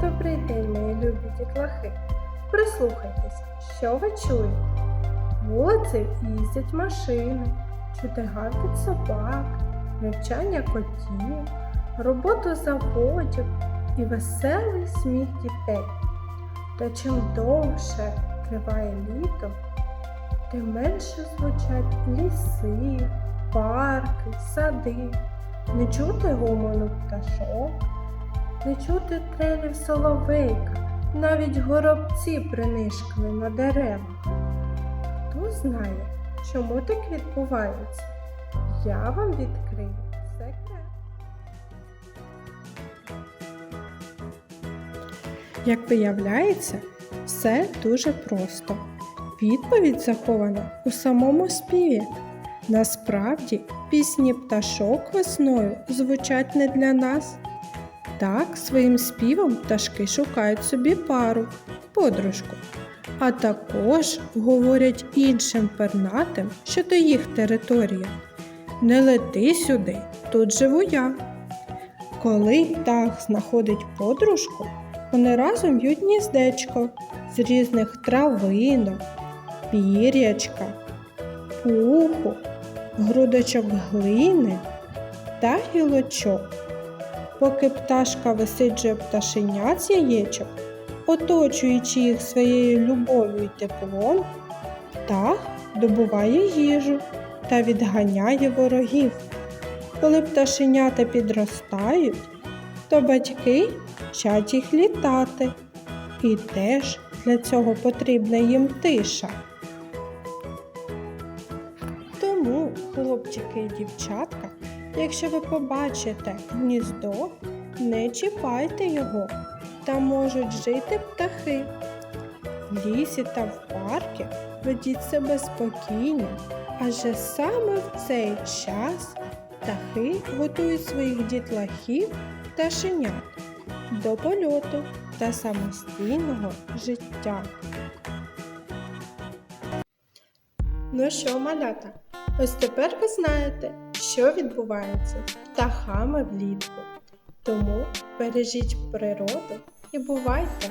Добрий день, мої любі дітлахи. Прислухайтесь, що ви чуєте? Вулицею їздять машини, чути гавкіт собак, навчання котів, роботу заводів і веселий сміх дітей. Та чим довше триває літо, тим менше звучать ліси, парки, сади, не чути гомону пташок, не чути трелів соловейка, навіть горобці принишкли на деревах. Хто знає, чому так відбувається? Я вам відкрию секрет. Як виявляється, все дуже просто. Відповідь захована у самому співі. Насправді, пісні пташок весною звучать не для нас. Так, своїм співом пташки шукають собі пару, подружку, а також говорять іншим пернатим, що то їх територія. Не лети сюди, тут живу я. Коли птах знаходить подружку, вони разом б'ють гніздечко з різних травинок, пір'ячка, пуху, грудочок глини та гілочок. Поки пташка висиджує пташенят з яєчок, оточуючи їх своєю любов'ю й теплом, птах добуває їжу та відганяє ворогів. Коли пташенята підростають, то батьки вчать їх літати. І теж для цього потрібна їм тиша. Тому, хлопчики і дівчатка, якщо ви побачите гніздо, не чіпайте його, там можуть жити птахи. В лісі та в парку ведіть себе спокійно, адже саме в цей час птахи готують своїх дітлахів пташенят до польоту та самостійного життя. Ну що, малята, ось тепер ви знаєте, що відбувається з птахами влітку. Тому бережіть природу і бувайте!